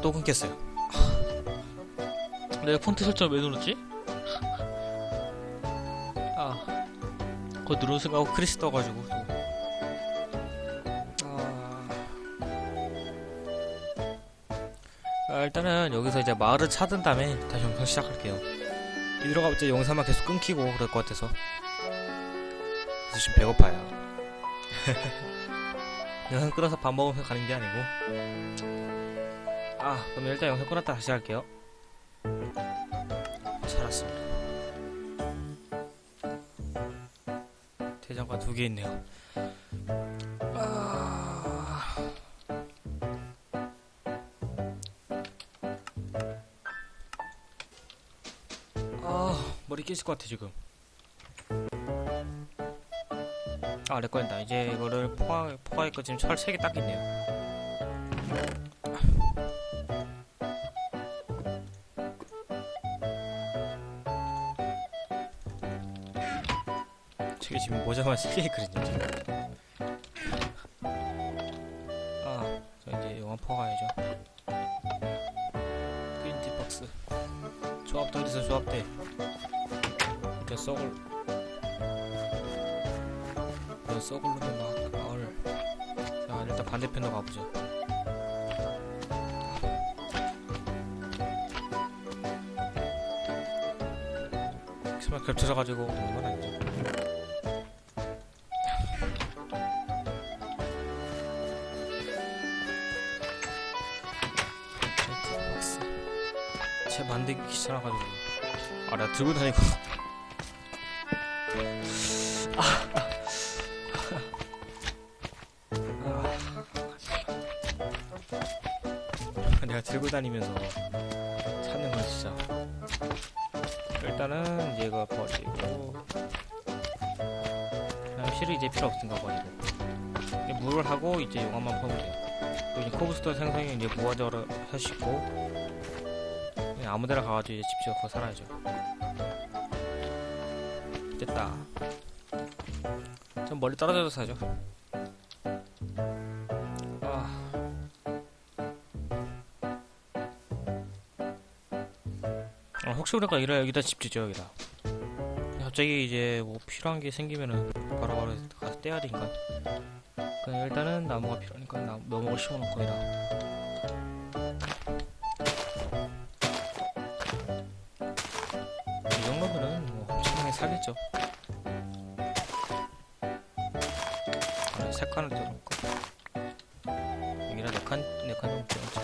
또 끊겼어요. 내가 폰트 설정 왜 눌렀지? 아, 그거 누른 순간 크리스 떠가지고. 또. 아. 아, 일단은 여기서 이제 마을을 찾은 다음에 다시 영상 시작할게요. 가면 이제 영상만 계속 끊기고 그럴 것 같아서. 그래서 지금 배고파요. 영상 끊어서 밥 먹으면서 가는 게 아니고. 아, 그럼 일단 영상 끊었다 다시 할게요. 살았습니다. 대장과 두 개 있네요. 아... 아, 머리 깨질 것 같아 지금. 아, 내 거인다. 이제 이거를 포화 포화했고 지금 철 3개 딱 있네요. 저게 지금 모자만 3개 있거든요. 지금. 아, 저 이제 영화 포가야죠. 그린티 박스. 조합도 어디서 조합돼? 저 썩을. 저 썩을 놈의 마, 마을. 자, 일단 반대편으로 가보자. 설마 겹쳐져가지고 오는 건 아니죠? 제 만들기 귀찮아가지고. 아, 나 들고 다니고. 아. 내가 들고 다니면서 찾는 건 진짜. 일단은 이거 버리고. 그다음 실은 이제 필요 없은가 버리고. 물을 하고 이제 용암만 퍼면 돼요. 또 이제 코브스톤 생성이 이제 무화저를 하시고 그냥 아무데나 가가지고 이제 집 지어서 살아야죠. 됐다. 좀 멀리 떨어져서 사죠. 아. 아, 혹시 그러니까 이래 여기다 집 짓죠 여기다. 갑자기 이제 뭐 필요한 게 생기면은 바로 바로 가서 떼야 되니까. 그냥 일단은 나무가 필요하니까 나, 나무를 심어놓고 해라. 이 세 칸을 떼어놓을까? 여기다 네 칸, 네칸 정도 떼어놓자.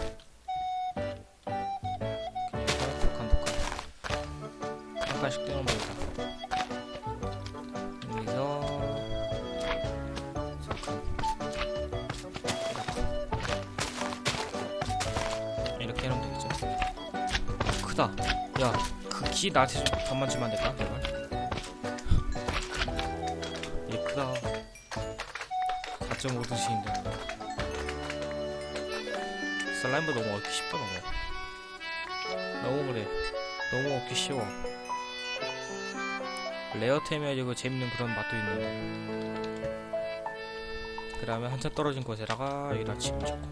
그냥 두 칸, 두 칸. 한 칸씩 떼어놓으면 되겠다. 여기서 이렇게 해놓으면 되겠죠. 크다. 야, 그 키 나한테 좀 반만 주면 안 될까? 제발. 크다. 4.5도시인데. 슬라임도 너무 얻기 쉽다, 너무. 너무 그래. 너무 얻기 쉬워. 레어템이어지고 재밌는 그런 맛도 있는데. 그 다음에 한참 떨어진 곳에다가 여기다 집을 짓고.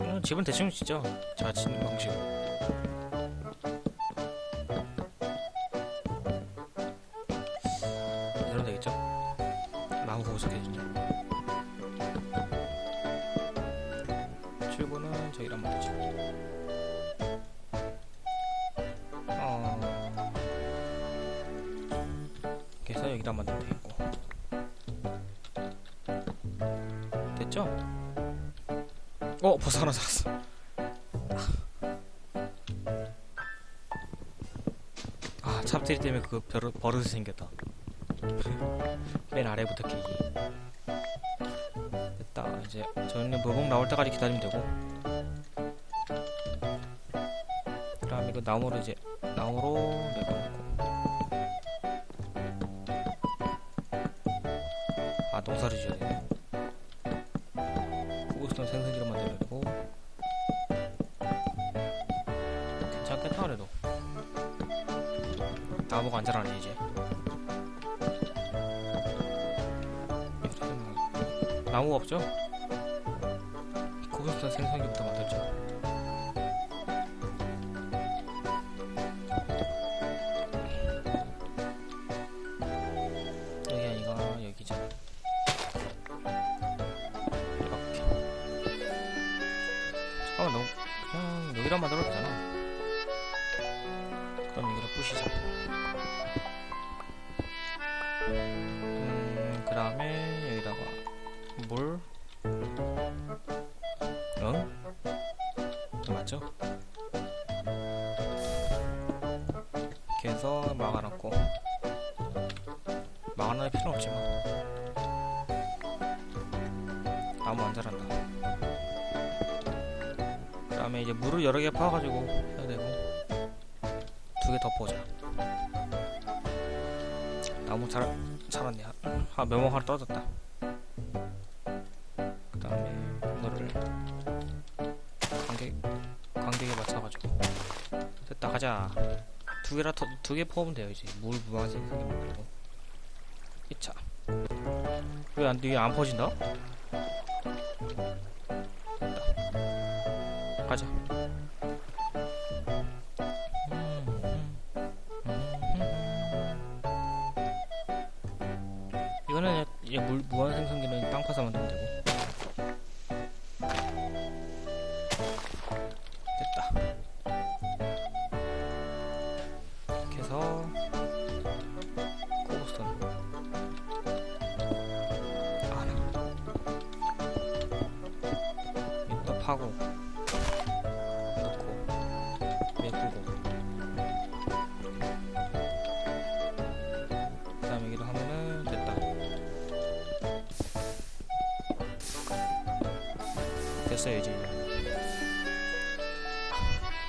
음, 집은 대충 짓죠. 자, 짓는 방식. 이러 나무 보석해주죠. 출구는 저기랑 맞죠. 어... 그래서 여기다 만들면 되겠고. 됐죠? 어, 벌써 하나 살았어. 아, 참트리 때문에 그 벼르, 버릇이 생겼다. 맨 아래부터 끼기. 됐다. 이제 저는 무봉 나올 때까지 기다리면 되고. 그 다음 이거 나무로 이제 나무로 내려놓고. 없죠? 코브스톤 생성기부터 만들자. 여기 아니가 여기죠. 이렇게. 잠깐만 너 그냥 여기다 만들어도 되잖아. 그럼 여기다 부시자. 음, 그 다음에 응? 어? 맞죠? 이렇게 해서 막아놓고. 막아놓을 필요 없지만 아무 안 자란다. 그 다음에 이제 물을 여러 개 퍼가지고 해야 되고. 두개더 퍼자. 나무 잘, 자랐네. 아 묘목 하나 떨어졌다 가자. 두 개라 두개 퍼오면 돼요 이제. 물 무한생 생기만 말고 2차. 왜안 이게 안 퍼진다? 가자 이제.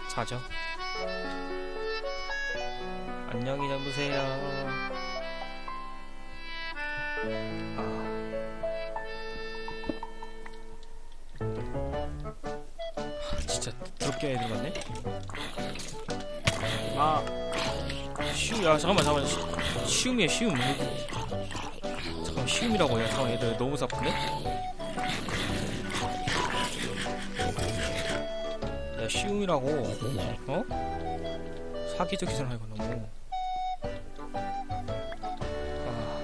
자죠. 안녕히 주무세요. 아. 아, 진짜 더럽게 애들 같네. 아. 쉬우 야 잠깐만 잠깐만. 시, 쉬움이야 쉬움 잠깐만 쉬움이라고 야 잠깐만 얘들 너무 사프네 쉬움이라고 어? 사기적이 잖아 이거 너무 아.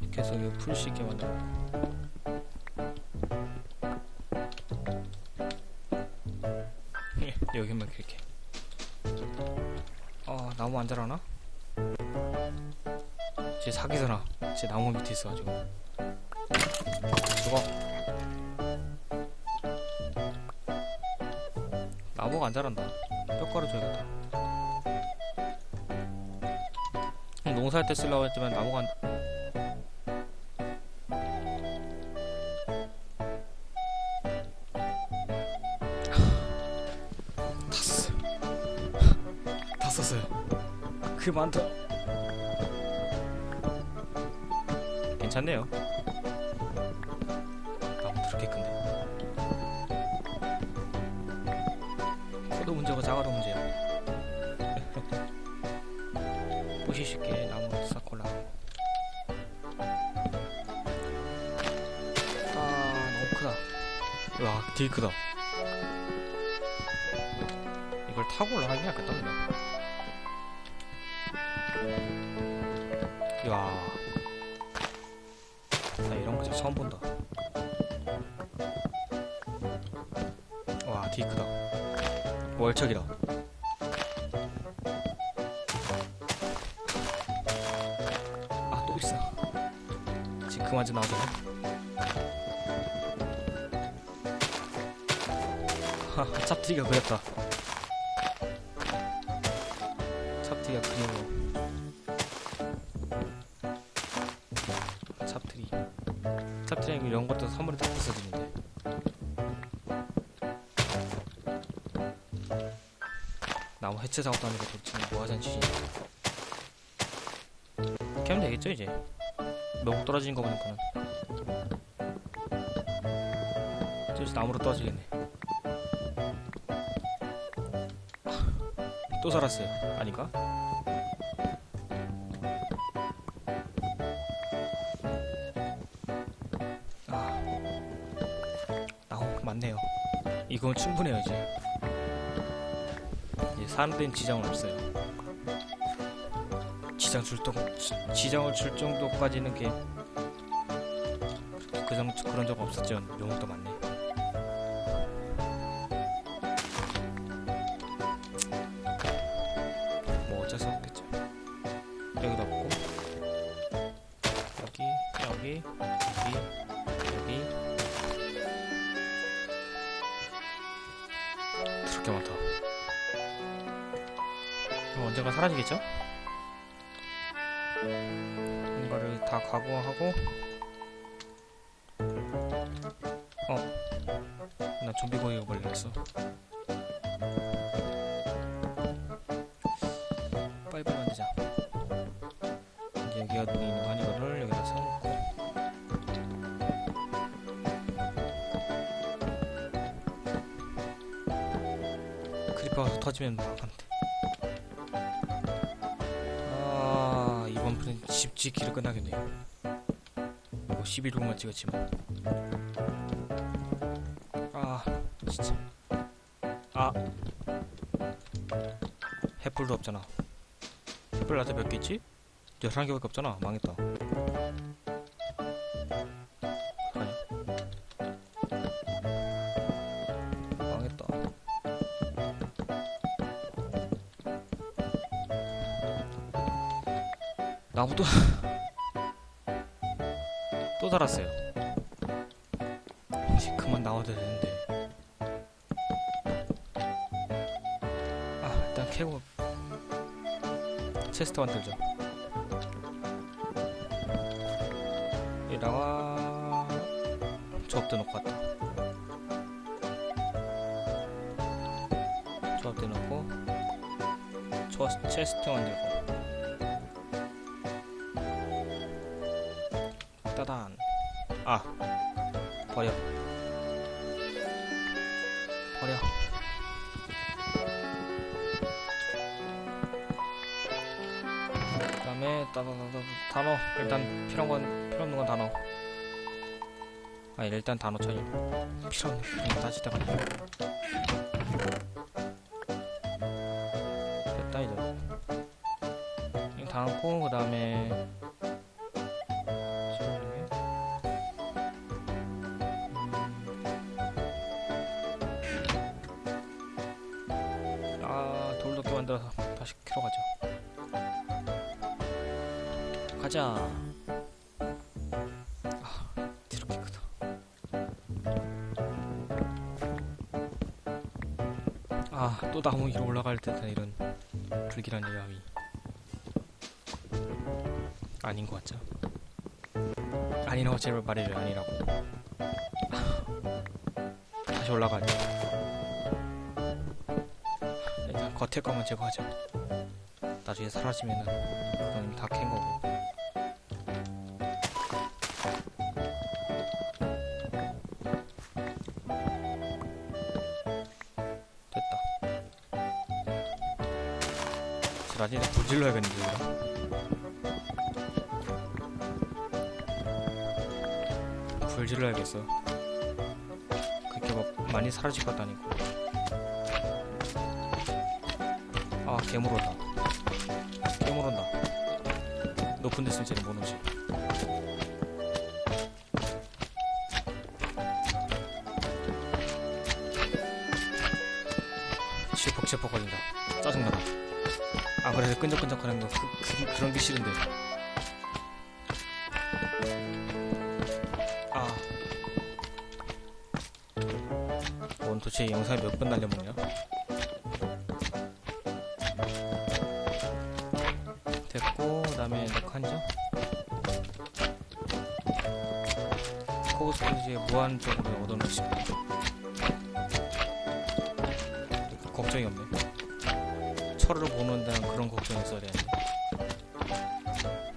이렇게 해서 이거 풀수 있게 만들어 여기만 이렇게 아 나무 안 자라나? 쟤 사기잖아 쟤 나무 밑에 있어가지고 죽어. 나무가 안 자란다. 뼈가루 줘야겠다. 농사할 때 쓰려고 했지만 나무가 안다 썼어요. 다 썼어요. 그 많다 괜찮네요 큰데 커도 문제고 작아도 문제야 보시 쉽게 나무 싹 올라가고 아 너무 크다. 와 되게 크다. 이걸 타고 올라가긴 하겠다 그냥. 이야 월척이다 아또 있어. 지금 그만 좀 나오자 하하 짭티가 그렸다. 찹트리가 그리워 찹트리 찹트리 이런 것도 선물에 딱 있어주는 부채 작업도 아니고 도대체 뭐 하자는 짓이냐. 이렇게 하면 되겠죠 이제. 너무 떨어지는 거 보니까는. 저기 나무로 떨어지겠네. 또 살았어요. 아닌가? 아, 아 맞네요. 이건 충분해요 이제. 데는 지장은 없어요. 지장 출동 지- 지장을 줄 정도까지는 게 그 정도 그런 적 없었죠. 묘목도 많네. 뭐 어쩔 수 없겠죠. 여기도 없고. 여기 여기 여기 여기. 그렇게 많다 언젠가 사라지겠죠? 이거를 다 각오하고. 어? 나 좀비 고기가 걸렸어. 빨리빨리 만들자. 여기가 눈이 있는 거 이거를 여기다 써놓고. 크리퍼가 터지면 막한테 집 짓기로 끝나겠네요. 뭐 11분만 찍었지만. 아 진짜. 아. 햇불도 없잖아. 햇불 나한테 몇개 있지? 11개밖에 없잖아. 망했다 나무도 또 달았어요. 이제 그만 나와도 되는데. 아 일단 캐고 체스트 만들죠. 여기다가 조합대 놓고 왔다. 조합대 놓고 저 체스트 만들고 버려. 버려. 그 다음에 따다다다 단어. 일단 필요한 건 필요 없는 건 단어. 아 일단 단어 쳐요 필요 없는 거. 따지다가 됐다 이제. 다 넣고 그 다음에 다시 캐러 가죠. 가자. 아 이렇게 크다. 아 또 나무 위로 올라갈 듯한 이런 불길한 예감이 아닌 것 같죠? 아니라고 제발 말해줘요 아니라고. 다시 올라가죠 일단 겉에 거만 제거하자. 나중에 사라지면은 그건 다캔 거고. 됐다. 나중에 불 질러야겠는데 이거. 불 질러야겠어. 그렇게 막 많이 사라질 것도 아니고. 괴물 온다. 괴물 온다. 높은 데 쓸지는 못 오지. 칠퍽칠퍽 거린다. 짜증나다. 아 그래서 끈적끈적거리는 거 그, 그, 그런 게 싫은데. 아. 뭔 도대체 이 영상을 몇번 날려먹냐 됐고 그다음에 코브스톤 이제 무한적으로 얻어놓으시고 걱정이 없네. 철을 보는 데는 그런 걱정이 있어야 되는데.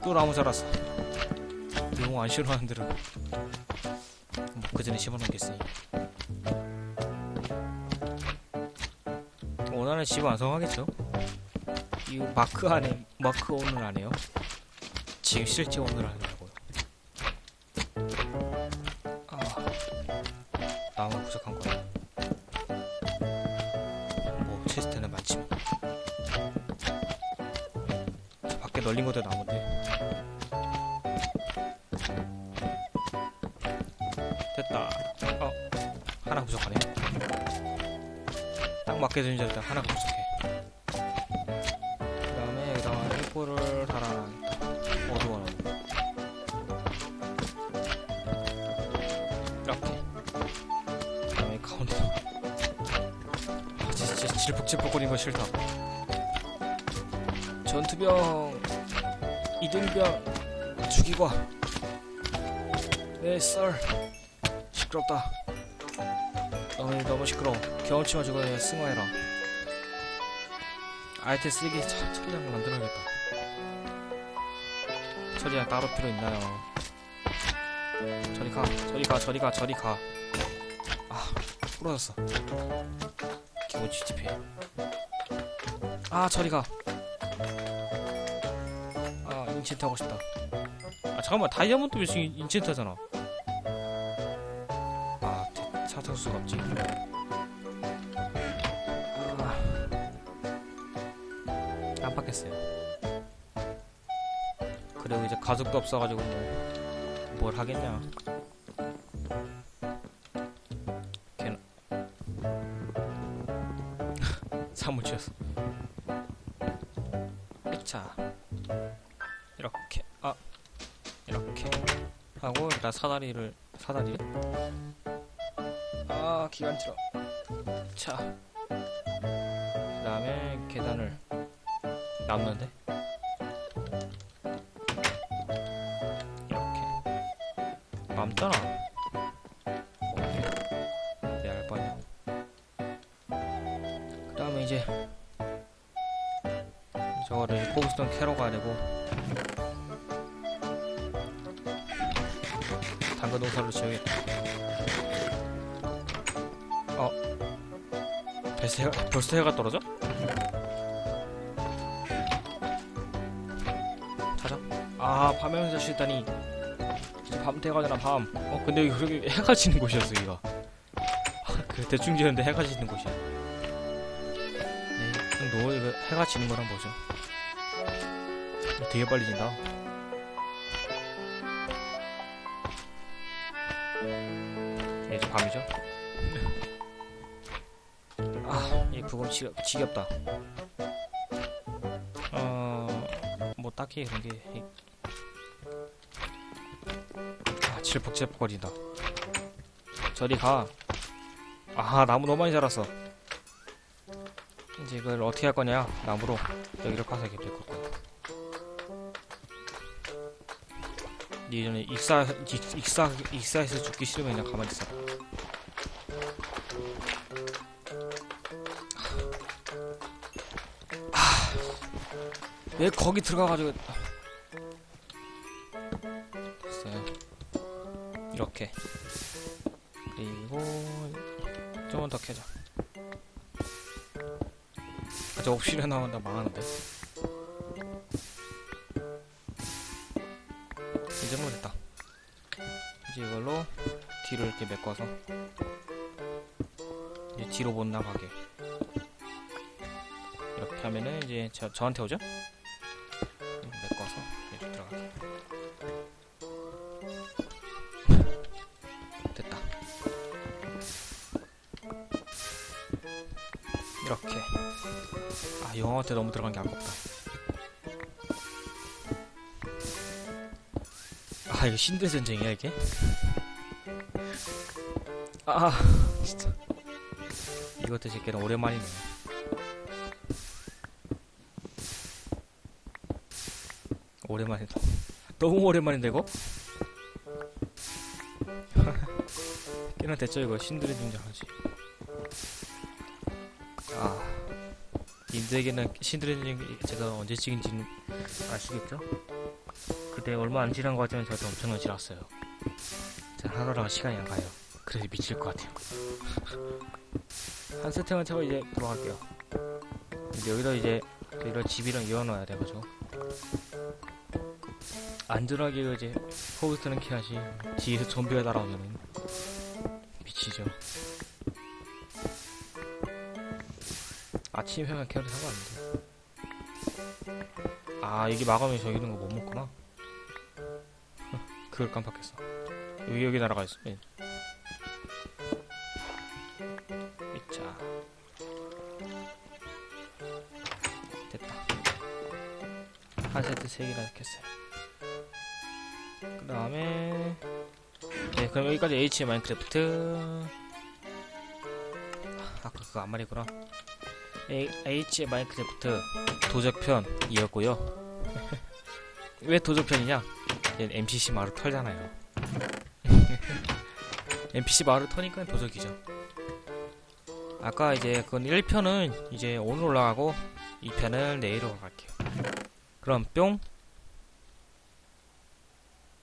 또 나무 자랐어. 용안 싫어하는 데는 뭐그 전에 심어놓겠으니. 원하는 집 완성하겠죠? 이 마크 안에 마크 오늘 안 해요? 지금 실제 오늘 안 하냐고요 아 나무 부족한 거야. 뭐 체스트는 많지만 밖에 널린 것도 나무인데. 됐다. 어 하나 부족하네. 딱 맞게 된 자리다 하나 부족해. 질퍽질퍽거리는 거 싫다. 전투병 이등병 죽이고 네썰 시끄럽다. 너무 너무 시끄러워. 경험치만 주고 그냥 승화해라. 아이템 쓰기 처- 처리장 만들어야겠다. 처리장 따로 필요 있나요? 저리 가 저리 가 저리 가 저리 가 아 부러졌어 기본 GTP 아 저리 가. 아 인챈트 하고 싶다. 아 잠깐만. 다이아몬드 밀수 인챈트 하잖아. 아 대- 찾을 수가 없지. 아. 깜빡했어요. 그리고 이제 가족도 없어가지고 뭐뭘 하겠냐 치웠어 자 이렇게. 아 이렇게. 하고 일단 사다리를 사다리 아 기간 틀어. 자. 그다음에 계단을. 남는데 이제 저거를 코브스톤 캐러 가야 되고 당근 농사를 지어야겠다 어? 벌써 해가, 벌써 해가 떨어져? 찾아 아 밤에 혼자 쉬다니. 밤 돼가잖아 밤어 근데 여기 해가 지는 곳이었어 여기가. 그 대충 지었는데 해가 지는 곳이야 이거 해가 지는 거랑 뭐죠? 되게 빨리 진다. 예, 이제 밤이죠? 아, 이 부검 지, 지겹다. 어, 뭐 딱히 그런 게. 이- 아, 질퍽질퍽거린다. 저리 가. 아, 나무 너무 많이 자랐어. 이제 이걸 어떻게 할 거냐? 나무로 여기를 파서 이렇게 될 거고. 예전에 익사 익- 익사 익사해서 죽기 싫으면 그냥 가만히 있어. 아, 왜 거기 들어가가지고 됐어요. 이렇게 그리고 좀만 더 캐자. 아, 저 옵시를 나온다 망하는데. 이 정도 됐다. 이제 이걸로 뒤를 이렇게 메꿔서 이제 뒤로 못 나가게 이렇게 하면은 이제 저, 저한테 오죠? 아 영어한테 너무 들어간 게 아깝다. 아 이거 신대 전쟁이야 이게? 아 진짜 이것도 제게는 오랜만이네. 오랜만이다. 너무 오랜만인데 이거? 꽤나 됐죠 이거 신들의 등장하지. 신들의 등장 제가 언제 찍은지는 아시겠죠? 그때 얼마 안 지난 것 같지만 저도 엄청나게 지났어요. 자, 하루랑 시간이 안 가요. 그래서 미칠 것 같아요. 한 세팅을 차고 이제 돌아갈게요. 이제 여기다 이제 이런 집이랑 이어놔야 돼가지고 안전하게 이제 포스트는 캐야지 뒤에서 좀비가 날아오면은 미치죠. 아침 회만 캐도 상관없는데. 아 여기 막으면 저기 있는 거못 먹구나. 그걸 깜빡했어. 여기 여기 날아가 있어. 예. 자. 됐다. 한 세트 세 개나 켰어요. 그 다음에 네 그럼 여기까지 H 마인크래프트. 아까 그거 안 말이구나 H 마인크래프트 도적편이었고요 왜 도적편이냐 얘 NPC 마을 털잖아요 NPC 마을을 터니까 도적이죠 아까 이제 그건 1편은 이제 오늘 올라가고 2편은 내일 올라갈게요 그럼 뿅